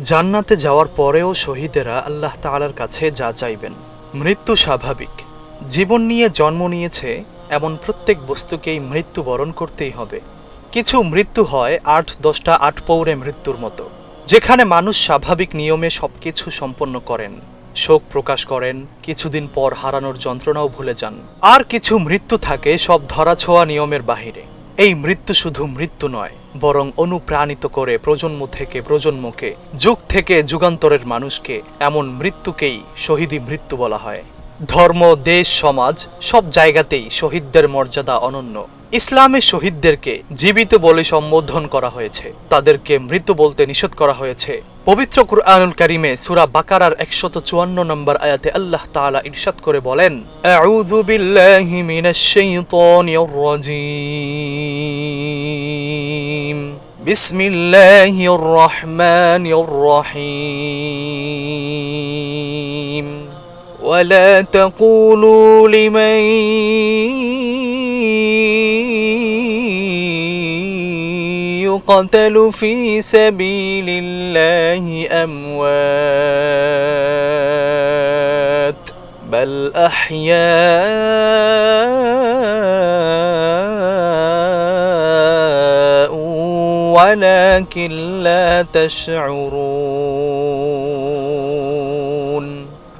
জান্নাতে যাওয়ার পরেও শহীদেরা আল্লাহ তাআলার কাছে যা চাইবেন। মৃত্যু স্বাভাবিক। জীবন নিয়ে জন্ম নিয়েছে এমন প্রত্যেক বস্তুকেই মৃত্যু বরণ করতেই হবে। কিছু মৃত্যু হয় আট, দশটা, আট পৌরে মৃত্যুর মতো। যেখানে মানুষ স্বাভাবিক নিয়মে সবকিছু সম্পন্ন করেন। শোক প্রকাশ করেন, কিছুদিন পর হারানোর যন্ত্রণাও ভুলে যান। আর কিছু মৃত্যু থাকে সব ধরাছোঁয়া নিয়মের বাহিরে। এই মৃত্যু শুধু মৃত্যু নয় বরং অনুপ্রাণিত করে প্রজন্ম থেকে প্রজন্মকে, যুগ থেকে যুগান্তরের মানুষকে এমন মৃত্যুকেই শহীদি মৃত্যু বলা হয়। ধর্ম, দেশ, সমাজ সব জায়গাতেই শহীদদের মর্যাদা অনন্য। ইসলামে শহীদদেরকে জীবিত বলে সম্বোধন করা হয়েছে। তাদেরকে মৃত বলতে নিষেধ করা হয়েছে। পবিত্র কুরআনুল কারিমে সুরা বাকারার একশত চুয়ান্ন নম্বর আয়াতে আল্লাহ তাআলা ইরশাদ করে বলেন বিল্লাহি মিনাশ শাইতানির রাজীম। بسم الله الرحمن الرحيم. ولا تقولوا لمن يقتل في سبيل الله أموات بل أحياء ولكن لا تشعرون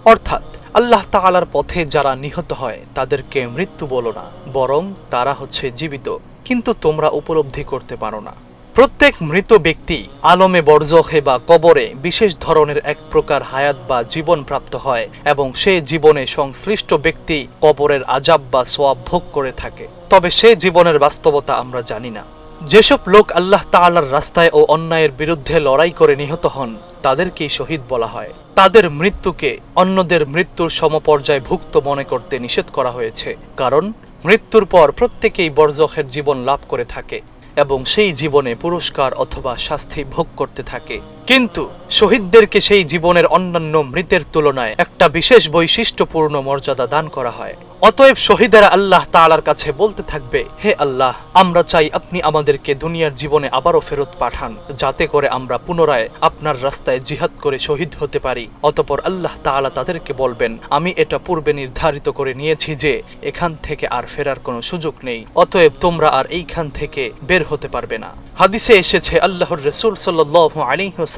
অর্থাৎ আল্লাহ তাআলার পথে যারা নিহত হয় তাদেরকে মৃত্যু বলো না বরং তারা হচ্ছে জীবিত কিন্তু তোমরা উপলব্ধি করতে পারো না প্রত্যেক মৃত ব্যক্তি আলমে বর্জখে বা কবরে বিশেষ ধরনের এক প্রকার হায়াত বা জীবন প্রাপ্ত হয় এবং সে জীবনে সংশ্লিষ্ট ব্যক্তি কবরের আজাব বা সোয়াব ভোগ করে থাকে তবে সে জীবনের বাস্তবতা আমরা জানি না যেসব লোক আল্লাহ তালার রাস্তায় ও অন্যায়ের বিরুদ্ধে লড়াই করে নিহত হন, তাদেরকেই শহীদ বলা হয়। তাদের মৃত্যুকে অন্যদের মৃত্যুর সমপর্যায় ভুক্ত মনে করতে নিষেধ করা হয়েছে, কারণ মৃত্যুর পর প্রত্যেকেই বর্জখের জীবন লাভ করে থাকে এবং সেই জীবনে পুরস্কার অথবা শাস্তি ভোগ করতে থাকে। কিন্তু শহীদদেরকে সেই জীবনের অন্যান্য মৃতের তুলনায় একটা বিশেষ বৈশিষ্ট্যপূর্ণ মর্যাদা দান করা হয়। অতএব শহীদেরা আল্লাহ তাআলার কাছে বলতে থাকবে, হে আল্লাহ, আমরা চাই আপনি আমাদেরকে দুনিয়ার জীবনে আবারও ফেরত পাঠান, যাতে করে আমরা পুনরায় আপনার রাস্তায় জিহাদ করে শহীদ হতে পারি। অতপর আল্লাহ তাআলা তাদেরকে বলবেন, আমি এটা পূর্বে নির্ধারিত করে নিয়েছি যে এখান থেকে আর ফেরার কোনো সুযোগ নেই, অতএব তোমরা আর এইখান থেকে বের হতে পারবে না। হাদিসে এসেছে, আল্লাহর রসুল সাল্লাহ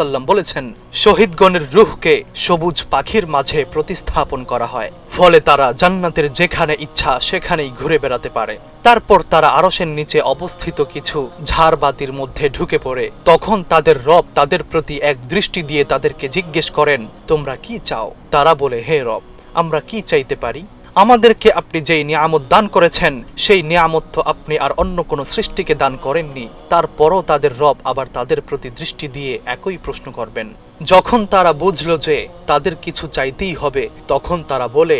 আলিহাসাল্লাম বলেছেন, শহীদগণের রুহকে সবুজ পাখির মাঝে প্রতিস্থাপন করা হয়। ফলে তারা জান্নাতের যেখানে ইচ্ছা সেখানেই ঘুরে বেড়াতে পারে। তারপর তারা আরসের নিচে অবস্থিত কিছু ঝাড়বাতির মধ্যে ঢুকে পড়ে। তখন তাদের রব তাদের প্রতি এক দৃষ্টি দিয়ে তাদেরকে জিজ্ঞেস করেন, তোমরা কি চাও? তারা বলে, হে রব, আমরা কি চাইতে পারি? আমাদেরকে আপনি যেই নিয়ামত দান করেছেন, সেই নিয়ামত তো আপনি আর অন্য কোনো সৃষ্টিকে দান করেননি। তারপরও তাদের রব আবার তাদের প্রতি দৃষ্টি দিয়ে একই প্রশ্ন করবেন। যখন তারা বুঝল যে তাদের কিছু চাইতেই হবে, তখন তারা বলে,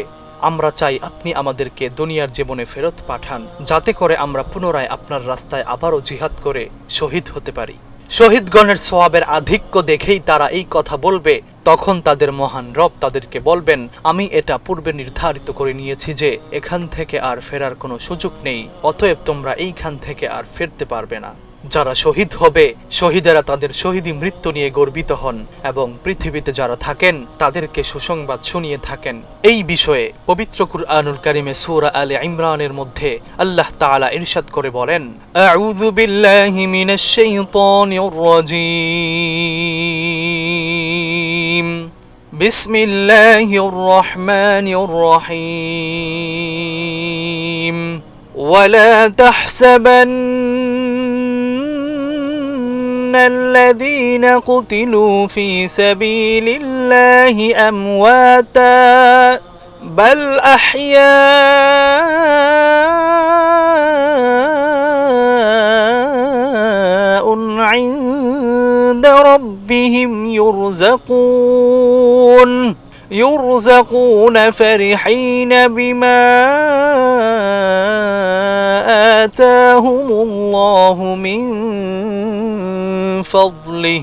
আমরা চাই আপনি আমাদেরকে দুনিয়ার জীবনে ফেরত পাঠান, যাতে করে আমরা পুনরায় আপনার রাস্তায় আবারও জিহাদ করে শহীদ হতে পারি। শহীদগণের সোয়াবের আধিক্য দেখেই তারা এই কথা বলবে তখন তাদের মহান রব তাদেরকে বলবেন, আমি এটা পূর্বে নির্ধারিত করে নিয়েছি যে এখান থেকে আর ফেরার কোনো সুযোগ নেই, অতএব তোমরা এইখান থেকে আর ফিরতে পারবে না। যারা শহীদ হবে, শহীদেরা তাদের শহীদি মৃত্যু নিয়ে গর্বিত হন এবং পৃথিবীতে যারা থাকেন, তাদেরকে সুসংবাদ শুনিয়ে থাকেন। এই বিষয়ে পবিত্র কুরআনুল কারিমে সূরা আলে ইমরানের মধ্যে আল্লাহ তাআলা ইরশাদ করে বলেন, আউযু বিল্লাহি মিনাশ শাইতানির রাজীম। بسم الله الرحمن الرحيم ولا تحسبن الذين قتلوا في سبيل الله أمواتا بل أحياناً ربهم يرزقون يرزقون فرحين بما آتاهم الله من فضله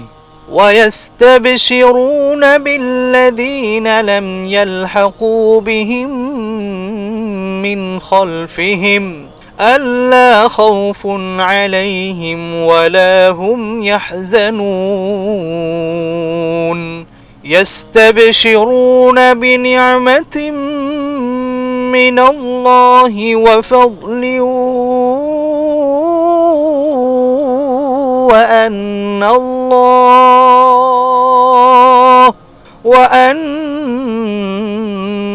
ويستبشرون بالذين لم يلحقوا بهم من خلفهم. ألا خوف عليهم ولا هم يحزنون. يستبشرون بنعمة من الله وفضل وأن الله وأن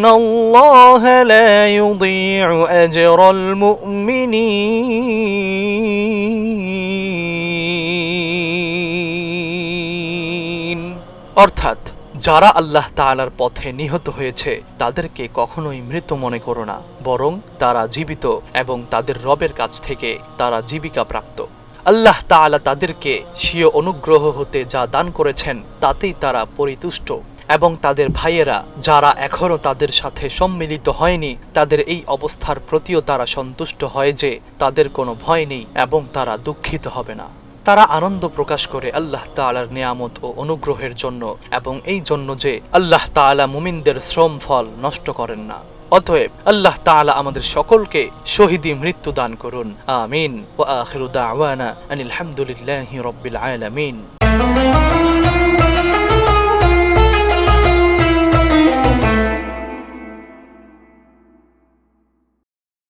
الله لا يضيع أجر المؤمنين অর্থাৎ যারা আল্লাহ তাআলার পথে নিহত হয়েছে তাদেরকে কখনোই মৃত মনে করো না বরং তারা জীবিত এবং তাদের রবের কাছ থেকে তারা জীবিকা প্রাপ্ত আল্লাহ তাআলা তাদেরকে স্বীয় অনুগ্রহ হতে যা দান করেছেন তাতেই তারা পরিতুষ্ট এবং তাদের ভাইয়েরা, যারা এখনও তাদের সাথে সম্মিলিত হয়নি, তাদের এই অবস্থার প্রতিও তারা সন্তুষ্ট হয় যে তাদের কোনো ভয় নেই এবং তারা দুঃখিত হবে না। তারা আনন্দ প্রকাশ করে আল্লাহ তাআলার নিয়ামত ও অনুগ্রহের জন্য এবং এই জন্য যে আল্লাহ তাআলা মুমিনদের শ্রম ফল নষ্ট করেন না। অতএব আল্লাহ তাআলা আমাদের সকলকে শহীদি মৃত্যু দান করুন। আমিন। ওয়া আখিরু দাওয়ানা আনিল হামদুলিল্লাহি রাব্বিল আলামিন।